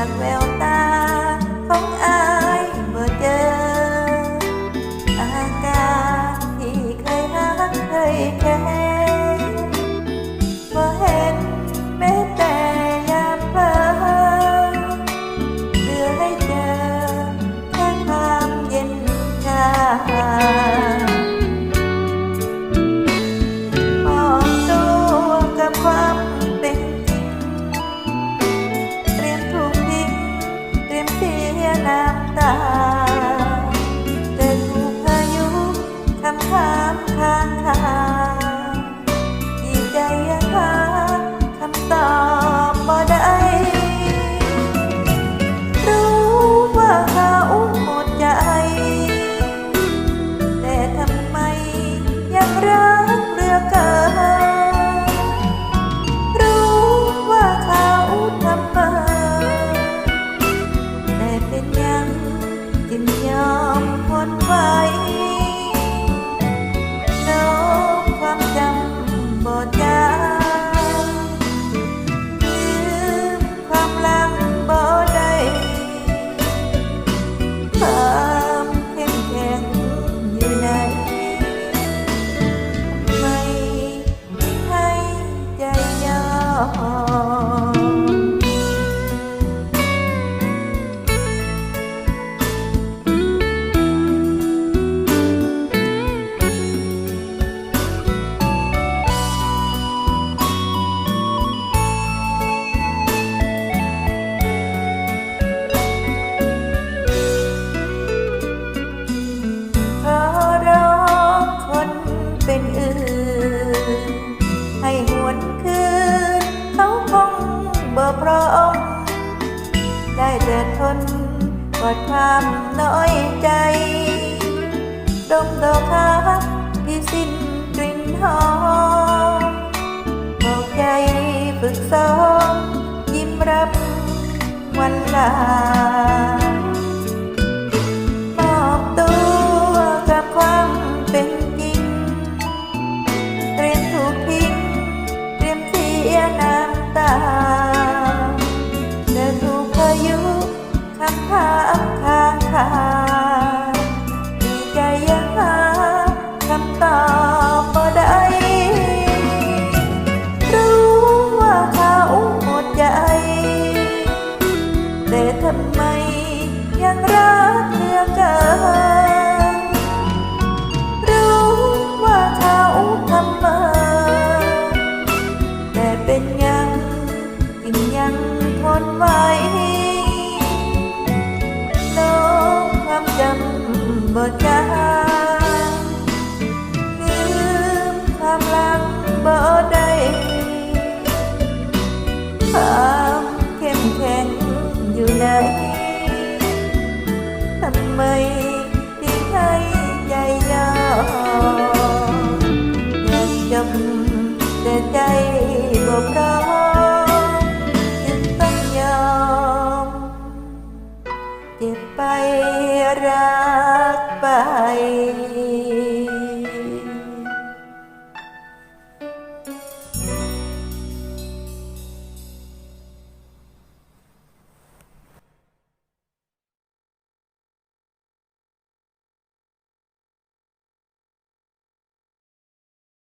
farewell. พระองค์ ได้แต่ทนกอดความน้อยใจดมดอกค้าที่สิ้นกลิ่นหอมบอกใจฝึกซ้อมยิ้มรับวันลา ยังรักเหลือเกินรู้ว่าเขาทำมาแต่เป็นยังจึงยังทนไว้ลบความจำบ่จาง ไม่ที่ใครใจยอมอยากจำแต่ใจบ่พร้อมจึงต้องยอมเจ็บไปรักไป